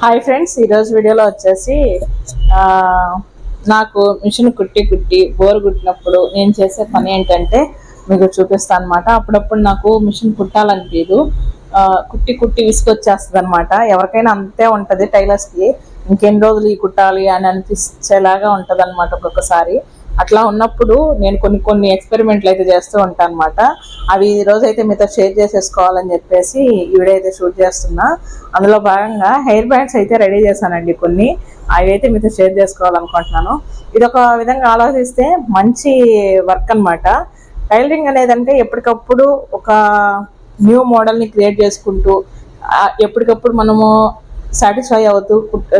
Hi friends ఈరోజు వీడియోలో వచ్చేసి నాకు మిషన్ కుట్టి కుట్టి బోర్ కుట్టినప్పుడు నేను చేసే పని ఏంటంటే మీకు చూపిస్తాను అనమాట అప్పుడప్పుడు నాకు మిషన్ కుట్టాలనిపించదు కుట్టి కుట్టి విసుకొచ్చేస్తుంది అనమాట ఎవరికైనా అంతే ఉంటుంది టైలర్స్కి. ఇంకెన్ని రోజులు ఈ కుట్టాలి అని అనిపించేలాగా ఉంటుంది అనమాట ఒక్కొక్కసారి. అట్లా ఉన్నప్పుడు నేను కొన్ని కొన్ని ఎక్స్పెరిమెంట్లు అయితే చేస్తూ ఉంటాను అనమాట అవి ఈ రోజు అయితే మీతో షేర్ చేసేసుకోవాలని చెప్పేసి ఈ వీడియో అయితే షూట్ చేస్తున్నా. అందులో భాగంగా హెయిర్ బ్యాండ్స్ అయితే రెడీ చేశానండి కొన్ని. అవి అయితే మీతో షేర్ చేసుకోవాలనుకుంటున్నాను. ఇది ఒక విధంగా ఆలోచిస్తే మంచి వర్క్ అన్నమాట. టైలరింగ్ అనేదంటే ఎప్పటికప్పుడు ఒక న్యూ మోడల్ని క్రియేట్ చేసుకుంటూ ఎప్పటికప్పుడు మనము సాటిస్ఫై అవుతూ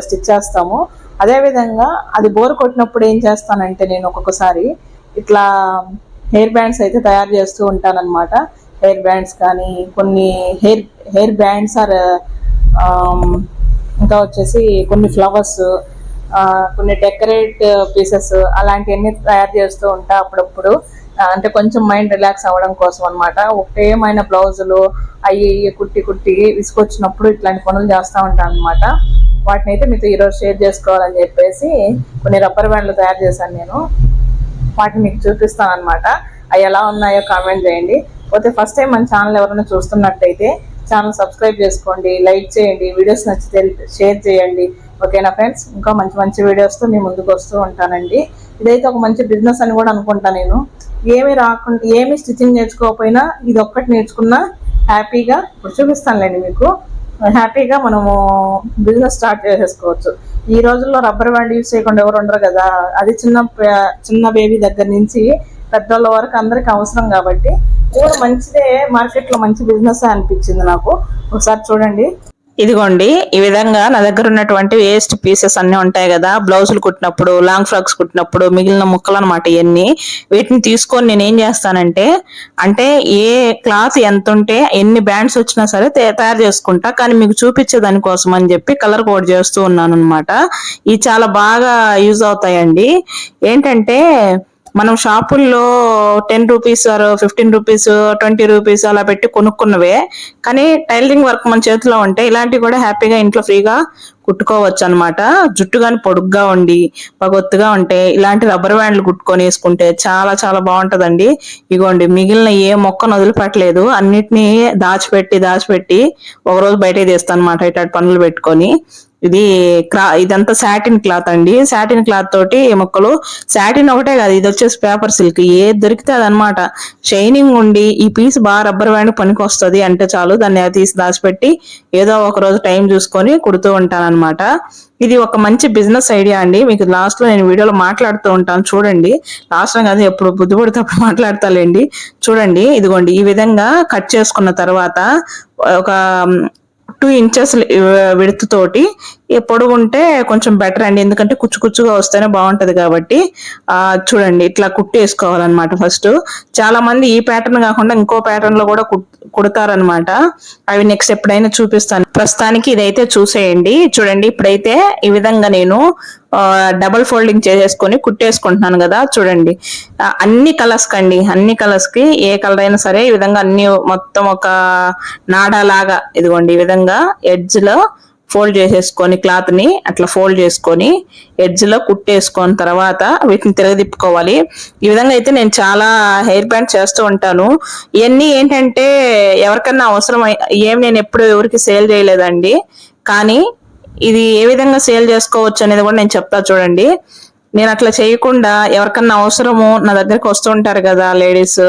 స్టిచ్ చేస్తాము. అదేవిధంగా అది బోర్ కొట్టినప్పుడు ఏం చేస్తానంటే నేను ఒక్కొక్కసారి ఇట్లా హెయిర్ బ్యాండ్స్ అయితే తయారు చేస్తూ ఉంటానన్నమాట. హెయిర్ బ్యాండ్స్ కానీ కొన్ని హెయిర్ హెయిర్ బ్యాండ్స్ ఆర్ ఇంకా వచ్చేసి కొన్ని ఫ్లవర్స్ కొన్ని డెకరేట్ పీసెస్ అలాంటివన్నీ తయారు చేస్తూ ఉంటా అప్పుడప్పుడు. అంటే కొంచెం మైండ్ రిలాక్స్ అవ్వడం కోసం అనమాట ఒకటేమైన బ్లౌజులు అవి కుట్టి కుట్టి విసుకొచ్చినప్పుడు ఇట్లాంటి పనులు చేస్తూ ఉంటాను అనమాట వాటిని అయితే మీతో ఈరోజు షేర్ చేసుకోవాలని చెప్పేసి కొన్ని రబ్బర్ బ్యాండ్లు తయారు చేశాను నేను. వాటిని మీకు చూపిస్తాను అనమాట అవి ఎలా ఉన్నాయో కామెంట్ చేయండి. పోతే ఫస్ట్ టైం మన ఛానల్ ఎవరైనా చూస్తున్నట్టయితే ఛానల్ సబ్స్క్రైబ్ చేసుకోండి లైక్ చేయండి వీడియోస్ నచ్చితే షేర్ చేయండి. ఓకేనా ఫ్రెండ్స్? ఇంకా మంచి మంచి వీడియోస్తో మీ ముందుకు వస్తూ ఉంటానండి. ఇదైతే ఒక మంచి బిజినెస్ అని కూడా అనుకుంటా నేను. ఏమి రాకుండా ఏమి స్టిచ్చింగ్ నేర్చుకోకపోయినా ఇది ఒక్కటి నేర్చుకున్నా హ్యాపీగా ఇప్పుడు చూపిస్తానులేండి మీకు. హ్యాపీగా మనము బిజినెస్ స్టార్ట్ చేసేసుకోవచ్చు. ఈ రోజుల్లో రబ్బర్ బ్యాండ్ యూజ్ చేయకుండా ఎవరు ఉండరు కదా? అది చిన్న చిన్న బేబీ దగ్గర నుంచి పెద్దోళ్ళ వరకు అందరికి అవసరం కాబట్టి ఇది కూడా మంచిదే మార్కెట్లో మంచి బిజినెస్ అనిపించింది నాకు. ఒకసారి చూడండి. ఇదిగోండి ఈ విధంగా నా దగ్గర ఉన్నటువంటి వేస్ట్ పీసెస్ అన్ని ఉంటాయి కదా బ్లౌజులు కుట్టినప్పుడు లాంగ్ ఫ్రాక్స్ కుట్టినప్పుడు మిగిలిన ముక్కలు అనమాట ఇవన్నీ వీటిని తీసుకొని నేను ఏం చేస్తానంటే అంటే ఏ క్లాత్ ఎంత ఉంటే ఎన్ని బ్యాండ్స్ వచ్చినా సరే తే- తయారు చేసుకుంటా. కానీ మీకు చూపించే దానికోసం అని చెప్పి కలర్ కోడ్ చేస్తూ ఉన్నాను అనమాట ఇవి చాలా బాగా యూజ్ అవుతాయండి. ఏంటంటే మనం షాపుల్లో ten rupees or fifteen rupees twenty rupees అలా పెట్టి కొనుక్కున్నవే. కానీ టైలరింగ్ వర్క్ మన చేతిలో ఉంటే ఇలాంటివి కూడా హ్యాపీగా ఇంట్లో ఫ్రీగా కుట్టుకోవచ్చు అనమాట జుట్టు కానీ పొడుగ్గా ఉండి పగొత్తుగా ఉంటే ఇలాంటి రబ్బర్ బ్యాండ్లు కుట్టుకొని వేసుకుంటే చాలా చాలా బాగుంటదండి. ఇగోండి మిగిలిన ఏ మొక్కను వదిలిపెట్టలేదు. అన్నిటినీ దాచిపెట్టి దాచిపెట్టి ఒకరోజు బయటకు తీస్తాను అనమాట ఇట్లాంటి పనులు పెట్టుకొని. ఇది క్లా ఇదంతా సాటిన్ క్లాత్ అండి. సాటిన్ క్లాత్ తోటి ఈ మొక్కలు. సాటిన్ ఒకటే కాదు ఇది వచ్చేసి పేపర్ సిల్క్ ఏది దొరికితే అదనమాట షైనింగ్ ఉండి ఈ పీస్ బాగా రబ్బర్ బ్యాండ్ పనికి వస్తుంది అంటే చాలు. దాన్ని అది తీసి దాచిపెట్టి ఏదో ఒక రోజు టైం చూసుకొని కుడుతూ ఉంటానన్నమాట. ఇది ఒక మంచి బిజినెస్ ఐడియా అండి. మీకు లాస్ట్లో నేను వీడియోలో మాట్లాడుతూ ఉంటాను. చూడండి. లాస్ట్లో కాదు ఎప్పుడు బుద్ధి పడితే అప్పుడు మాట్లాడతాలేండి. చూడండి. ఇదిగోండి. ఈ విధంగా కట్ చేసుకున్న తర్వాత ఒక టూ ఇంచెస్ విడత్ తోటి ఈ ఉంటే కొంచెం బెటర్ అండి. ఎందుకంటే కుచ్చు కుచ్చుగా వస్తేనే బాగుంటది కాబట్టి చూడండి ఇట్లా కుట్టేసుకోవాలన్నమాట ఫస్ట్. చాలా మంది ఈ ప్యాటర్న్ కాకుండా ఇంకో ప్యాటర్న్లో కూడా కుడతారనమాట అవి నెక్స్ట్ ఎప్పుడైనా చూపిస్తాను. ప్రస్తుతానికి ఇదైతే చూసేయండి. చూడండి ఇప్పుడైతే ఈ విధంగా నేను డబల్ ఫోల్డింగ్ చేసేసుకొని కుట్టేసుకుంటున్నాను కదా చూడండి. అన్ని కలర్స్ కండి అన్ని కలర్స్కి ఏ కలర్ అయినా సరే ఈ విధంగా అన్ని మొత్తం ఒక నాడా లాగా ఇదిగోండి ఈ విధంగా ఎడ్జ్లో ఫోల్డ్ చేసేసుకొని క్లాత్ని అట్లా ఫోల్డ్ చేసుకొని ఎడ్జ్లో కుట్టేసుకొని తర్వాత వీటిని తిరగదిప్పుకోవాలి. ఈ విధంగా అయితే నేను చాలా హెయిర్ బ్యాండ్ చేస్తూ ఉంటాను. ఇవన్నీ ఏంటంటే ఎవరికన్నా అవసరం ఏం నేను ఎప్పుడు ఎవరికి సేల్ చేయలేదండి. కానీ ఇది ఏ విధంగా సేల్ చేసుకోవచ్చు అనేది కూడా నేను చెప్తా చూడండి. నేను అట్లా చేయకుండా ఎవరికన్నా అవసరము నా దగ్గరికి వస్తుంటారు కదా లేడీస్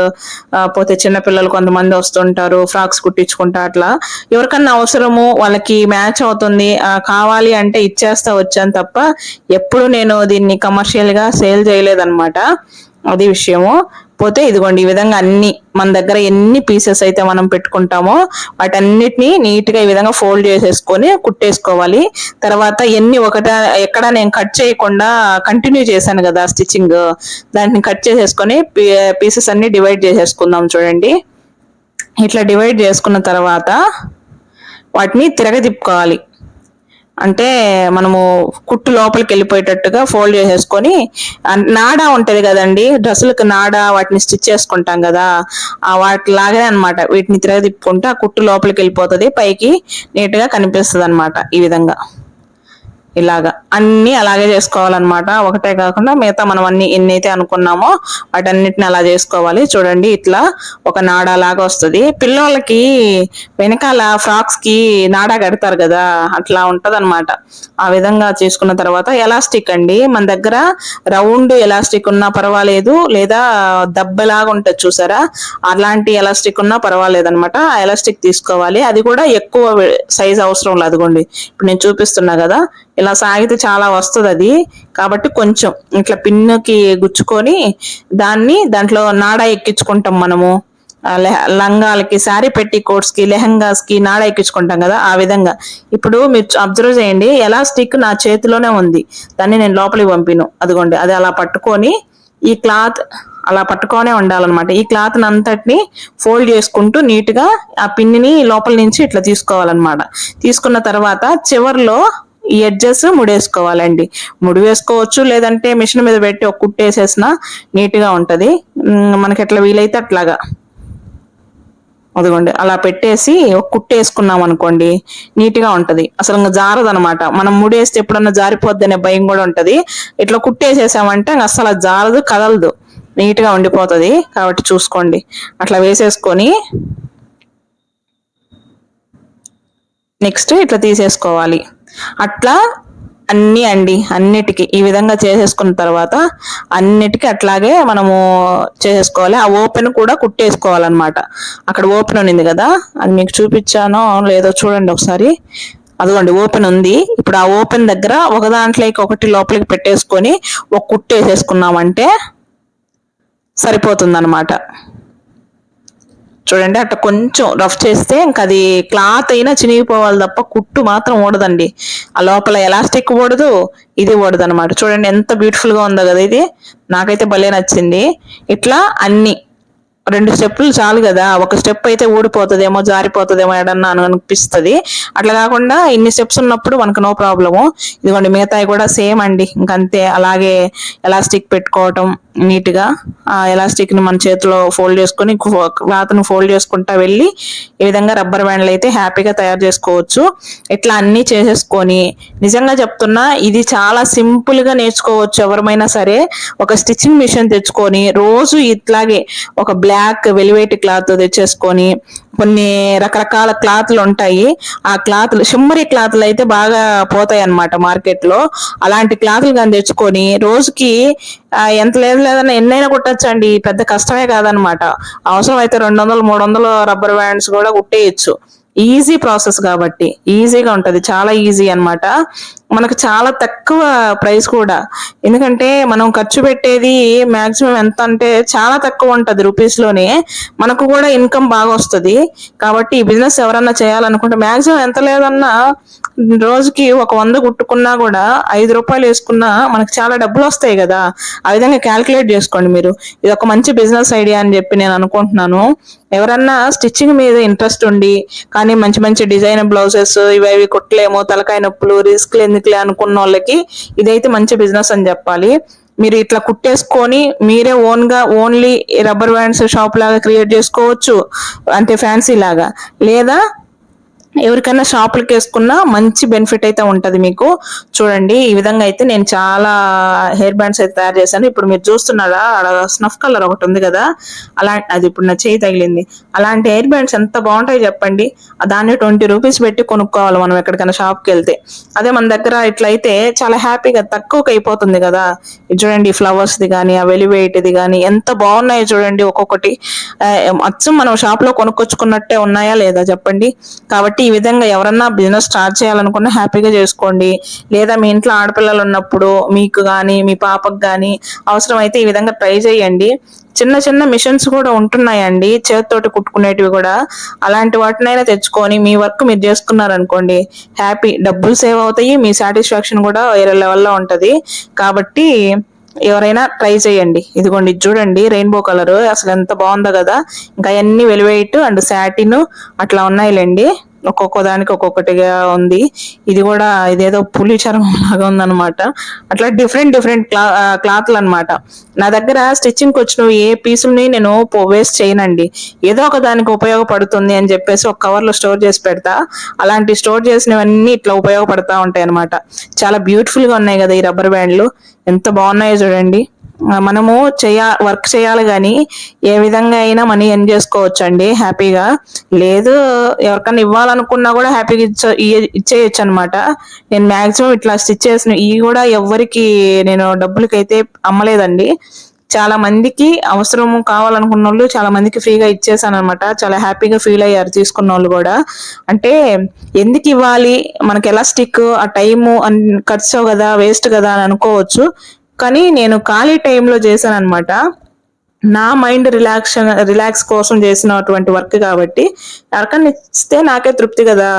పోతే చిన్నపిల్లలు కొంతమంది వస్తుంటారు ఫ్రాక్స్ కుట్టించుకుంటా అట్లా. ఎవరికన్నా అవసరము వాళ్ళకి మ్యాచ్ అవుతుంది కావాలి అంటే ఇచ్చేస్తా వచ్చాను తప్ప ఎప్పుడు నేను దీన్ని కమర్షియల్గా సేల్ చేయలేదన్నమాట. అది విషయము. పోతే ఇదిగోండి ఈ విధంగా అన్ని మన దగ్గర ఎన్ని పీసెస్ అయితే మనం పెట్టుకుంటామో వాటన్నిటిని నీట్గా ఈ విధంగా ఫోల్డ్ చేసేసుకొని కుట్టేసుకోవాలి. తర్వాత ఎన్ని ఒకట ఎక్కడ నేను కట్ చేయకుండా కంటిన్యూ చేశాను కదా స్టిచ్చింగ్ దాన్ని కట్ చేసేసుకొని పీసెస్ అన్ని డివైడ్ చేసేసుకుందాం చూడండి. ఇట్లా డివైడ్ చేసుకున్న తర్వాత వాటిని తిరగ తిప్పుకోవాలి. అంటే మనము కుట్టు లోపలికి వెళ్ళిపోయేటట్టుగా ఫోల్డ్ చేసేసుకొని నాడా ఉంటది కదండి డ్రెస్సులకు నాడా వాటిని స్టిచ్ చేసుకుంటాం కదా ఆ వాటి లాగానే అనమాట వీటిని తిరగ తిప్పుకుంటే ఆ కుట్టు లోపలికి వెళ్ళిపోతుంది పైకి నీట్గా కనిపిస్తుంది అనమాట ఈ విధంగా. ఇలాగా అన్ని అలాగే చేసుకోవాలన్నమాట. ఒకటే కాకుండా మిగతా మనం అన్ని ఎన్నైతే అనుకున్నామో వాటన్నిటిని అలా చేసుకోవాలి. చూడండి ఇట్లా ఒక నాడా లాగా వస్తుంది. పిల్లలకి వెనకాల ఫ్రాక్స్కి నాడా కడతారు కదా అట్లా ఉంటది ఆ విధంగా చేసుకున్న తర్వాత ఎలాస్టిక్ అండి. మన దగ్గర రౌండ్ ఎలాస్టిక్ ఉన్నా పర్వాలేదు లేదా దెబ్బలాగా ఉంటుంది చూసారా? అలాంటి ఎలాస్టిక్ ఉన్నా పర్వాలేదు అనమాట ఆ ఎలాస్టిక్ తీసుకోవాలి. అది కూడా ఎక్కువ సైజ్ అవసరం లేదు అదిగోండి. ఇప్పుడు నేను చూపిస్తున్నా కదా ఇలా సాగితే చాలా వస్తుంది అది కాబట్టి కొంచెం ఇట్లా పిన్నుకి గుచ్చుకొని దాన్ని దాంట్లో నాడా ఎక్కించుకుంటాం మనము. లెహ- లంగాలకి శారీ పెట్టి కోట్స్కి లెహంగాస్కి నాడ ఎక్కించుకుంటాం కదా ఆ విధంగా. ఇప్పుడు మీరు అబ్జర్వ్ చేయండి. ఎలాస్టిక్ నా చేతిలోనే ఉంది. దాన్ని నేను లోపలికి పంపిను. అదిగోండి అది అలా పట్టుకొని ఈ క్లాత్ అలా పట్టుకొనే ఉండాలన్నమాట. ఈ క్లాత్ అంతటిని ఫోల్డ్ చేసుకుంటూ నీట్గా ఆ పిన్నిని లోపల నుంచి ఇట్లా తీసుకోవాలన్నమాట. తీసుకున్న తర్వాత చివర్లో ఈ ఎడ్జెస్ ముడేసుకోవాలండి. ముడి వేసుకోవచ్చు లేదంటే మిషన్ మీద పెట్టి ఒక కుట్టేసేసిన నీట్గా ఉంటుంది. మనకి ఎట్లా వీలైతే అట్లాగా. అదిగోండి అలా పెట్టేసి ఒక కుట్టు వేసుకున్నాం అనుకోండి నీట్గా ఉంటుంది. అసలు ఇంకా జారదు అనమాట మనం ముడేస్తే ఎప్పుడన్నా జారిపోద్ది అనే భయం కూడా ఉంటుంది. ఇట్లా కుట్టేసేసామంటే అసలు జారదు కదలదు. నీట్గా ఉండిపోతుంది. కాబట్టి చూసుకోండి. అట్లా వేసేసుకొని నెక్స్ట్ ఇట్లా తీసేసుకోవాలి. అట్లా అన్ని అండి అన్నిటికీ. ఈ విధంగా చేసేసుకున్న తర్వాత అన్నిటికీ అట్లాగే మనము చేసేసుకోవాలి. ఆ ఓపెన్ కూడా కుట్టేసుకోవాలన్నమాట. అక్కడ ఓపెన్ ఉంది కదా అది మీకు చూపించానో లేదో చూడండి ఒకసారి. అదిగోండి ఓపెన్ ఉంది. ఇప్పుడు ఆ ఓపెన్ దగ్గర ఒక దాంట్లోకి ఒకటి లోపలికి పెట్టేసుకొని ఒక కుట్టేసేసుకున్నామంటే సరిపోతుంది అన్నమాట చూడండి అట్లా కొంచెం రఫ్ చేస్తే ఇంకా అది క్లాత్ అయినా చినిగిపోవాలి తప్ప కుట్టు మాత్రం ఓడదండి ఆ లోపల ఎలాస్టిక్ ఓడదు ఇది ఓడదు అనమాట చూడండి ఎంత బ్యూటిఫుల్గా ఉందో కదా ఇది. నాకైతే భలే నచ్చింది. ఇట్లా అన్ని రెండు స్టెప్పులు చాలు కదా. ఒక స్టెప్ అయితే ఊడిపోతుందేమో జారిపోతుందేమో ఏడన్నా అని అనిపిస్తుంది. అట్లా కాకుండా ఇన్ని స్టెప్స్ ఉన్నప్పుడు మనకు నో ప్రాబ్లము ఇదిగోండి మిగతాయి కూడా సేమ్ అండి. ఇంకంతే. అలాగే ఎలాస్టిక్ పెట్టుకోవటం నీట్గా ఆ ఎలాస్టిక్ని మన చేతిలో ఫోల్డ్ చేసుకొని క్లాత్ను ఫోల్డ్ చేసుకుంటా వెళ్ళి ఈ విధంగా రబ్బర్ బ్యాండ్లు అయితే హ్యాపీగా తయారు చేసుకోవచ్చు. ఇట్లా అన్ని చేసేసుకొని నిజంగా చెప్తున్నా ఇది చాలా సింపుల్గా నేర్చుకోవచ్చు ఎవరమైనా సరే. ఒక స్టిచ్చింగ్ మిషన్ తెచ్చుకొని రోజు ఇట్లాగే ఒక బ్లాక్ వెలివేటి క్లాత్ తెచ్చేసుకొని కొన్ని రకరకాల క్లాత్లు ఉంటాయి. ఆ క్లాత్లు షిమ్మరి క్లాత్లు అయితే బాగా పోతాయి అన్నమాట మార్కెట్లో. అలాంటి క్లాత్లు కానీ తెచ్చుకొని రోజుకి ఎంత లేదు లేదన్నా ఎన్నైనా కుట్టచ్చండి. పెద్ద కష్టమే కాదనమాట. అవసరం అయితే రెండు వందలు మూడు వందలు రబ్బర్ బ్యాండ్స్ కూడా కుట్టేయచ్చు. ఈజీ ప్రాసెస్ కాబట్టి ఈజీగా ఉంటది. చాలా ఈజీ అన్నమాట. మనకు చాలా తక్కువ ప్రైస్ కూడా. ఎందుకంటే మనం ఖర్చు పెట్టేది మాక్సిమం ఎంత అంటే చాలా తక్కువ ఉంటుంది రూపీస్లోనే. మనకు కూడా ఇన్కమ్ బాగా వస్తుంది. కాబట్టి ఈ బిజినెస్ ఎవరన్నా చేయాలనుకుంటే మాక్సిమం ఎంత లేదన్నా రోజుకి ఒక వంద కుట్టుకున్నా కూడా ఐదు రూపాయలు వేసుకున్నా మనకు చాలా డబ్బులు వస్తాయి కదా. ఆ విధంగా క్యాల్కులేట్ చేసుకోండి మీరు. ఇది ఒక మంచి బిజినెస్ ఐడియా అని చెప్పి నేను అనుకుంటున్నాను. ఎవరన్నా స్టిచ్చింగ్ మీద ఇంట్రెస్ట్ ఉండి కానీ మంచి మంచి డిజైన్ బ్లౌజెస్ ఇవి అవి కుట్టలేము తలకాయ నొప్పులు రిస్క్లు ఎందుకులే అనుకున్న వాళ్ళకి ఇదైతే మంచి బిజినెస్ అని చెప్పాలి. మీరు ఇట్లా కుట్టేసుకొని మీరే ఓన్గా ఓన్లీ రబ్బర్ బ్యాండ్స్ షాప్ లాగా క్రియేట్ చేసుకోవచ్చు. అంటే ఫ్యాన్సీ లాగా. లేదా ఎవరికైనా షాపులకి వేసుకున్నా మంచి బెనిఫిట్ అయితే ఉంటది మీకు. చూడండి ఈ విధంగా అయితే నేను చాలా హెయిర్ బ్యాండ్స్ అయితే తయారు చేశాను. ఇప్పుడు మీరు చూస్తున్నారా స్నఫ్ కలర్ ఒకటి ఉంది కదా అలా అది ఇప్పుడు నా చేయి తగిలింది. అలాంటి హెయిర్ బ్యాండ్స్ ఎంత బాగుంటాయి చెప్పండి. దాన్ని ట్వంటీ రూపీస్ పెట్టి కొనుక్కోవాలి మనం ఎక్కడికైనా షాప్కి వెళ్తే. అదే మన దగ్గర ఇట్లయితే చాలా హ్యాపీగా తక్కువకి అయిపోతుంది కదా. చూడండి ఫ్లవర్స్ది కానీ ఆ వెలివేట్ది కానీ ఎంత బాగున్నాయో చూడండి ఒక్కొక్కటి. అచ్చం మనం షాప్లో కొనుక్కొచ్చుకున్నట్టే ఉన్నాయా లేదా చెప్పండి. కాబట్టి ఈ విధంగా ఎవరన్నా బిజినెస్ స్టార్ట్ చేయాలనుకున్నా హ్యాపీగా చేసుకోండి. లేదా మీ ఇంట్లో ఆడపిల్లలు ఉన్నప్పుడు మీకు కానీ మీ పాపకు కానీ అవసరమైతే ఈ విధంగా ట్రై చేయండి. చిన్న చిన్న మిషన్స్ కూడా ఉంటున్నాయండి. చేతితోటి కుట్టుకునేటివి కూడా. అలాంటి వాటినైనా తెచ్చుకొని మీ వర్క్ మీరు చేసుకున్నారనుకోండి హ్యాపీ డబ్బులు సేవ్ అవుతాయి మీ సాటిస్ఫాక్షన్ కూడా వేరే లెవెల్లో ఉంటుంది. కాబట్టి ఎవరైనా ట్రై చేయండి. ఇదిగోండి ఇది చూడండి రెయిన్బో కలర్ అసలు ఎంత బాగుందో కదా. ఇంకా అన్ని వెలివేట్ అండ్ సాటిన్ అట్లా ఉన్నాయిలేండి. ఒక్కొక్క దానికి ఒక్కొక్కటిగా ఉంది. ఇది కూడా ఇదేదో పులి చర్మం లాగా ఉందన్నమాట. అట్లా డిఫరెంట్ డిఫరెంట్ క్లా క్లాత్లు అనమాట నా దగ్గర స్టిచ్చింగ్కి వచ్చిన ఏ పీసుల్ని నేను వేస్ట్ చేయనండి. ఏదో ఒక దానికి ఉపయోగపడుతుంది అని చెప్పేసి ఒక కవర్లో స్టోర్ చేసి పెడతా. అలాంటి స్టోర్ చేసినవన్నీ ఇట్లా ఉపయోగపడతా ఉంటాయి అనమాట చాలా బ్యూటిఫుల్గా ఉన్నాయి కదా ఈ రబ్బర్ బ్యాండ్లు. ఎంత బాగున్నాయో చూడండి. మనము చేయ వర్క్ చేయాలి కానీ ఏ విధంగా అయినా మనీ ఎర్న్ చేసుకోవచ్చు అండి హ్యాపీగా. లేదు ఎవరికైనా ఇవ్వాలనుకున్నా కూడా హ్యాపీగా ఇచ్చ ఇచ్చేయచ్చు అనమాట నేను మాక్సిమం ఇట్లా స్టిచ్ చేసిన ఇవి కూడా ఎవరికి నేను డబ్బులకైతే అమ్మలేదండి. చాలా మందికి అవసరం కావాలనుకున్న వాళ్ళు చాలా మందికి ఫ్రీగా ఇచ్చేసాను అనమాట చాలా హ్యాపీగా ఫీల్ అయ్యారు తీసుకున్న వాళ్ళు కూడా. అంటే ఎందుకు ఇవ్వాలి? మనకి ఎలా స్టిక్? ఆ టైము ఖర్చు కదా వేస్ట్ కదా అని అనుకోవచ్చు. కానీ నేను ఖాళీ టైంలో చేశాను అనమాట నా మైండ్ రిలాక్షన్ రిలాక్స్ కోసం చేసినటువంటి వర్క్ కాబట్టి ఎవరికన్నా ఇస్తే నాకే తృప్తి కదా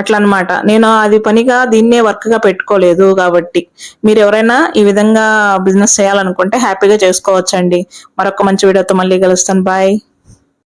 అట్లా అనమాట నేను అది పనిగా దీన్నే వర్క్గా పెట్టుకోలేదు కాబట్టి. మీరు ఎవరైనా ఈ విధంగా బిజినెస్ చేయాలనుకుంటే హ్యాపీగా చేసుకోవచ్చండి. మరొక మంచి వీడియోతో మళ్ళీ కలుస్తాను. బాయ్.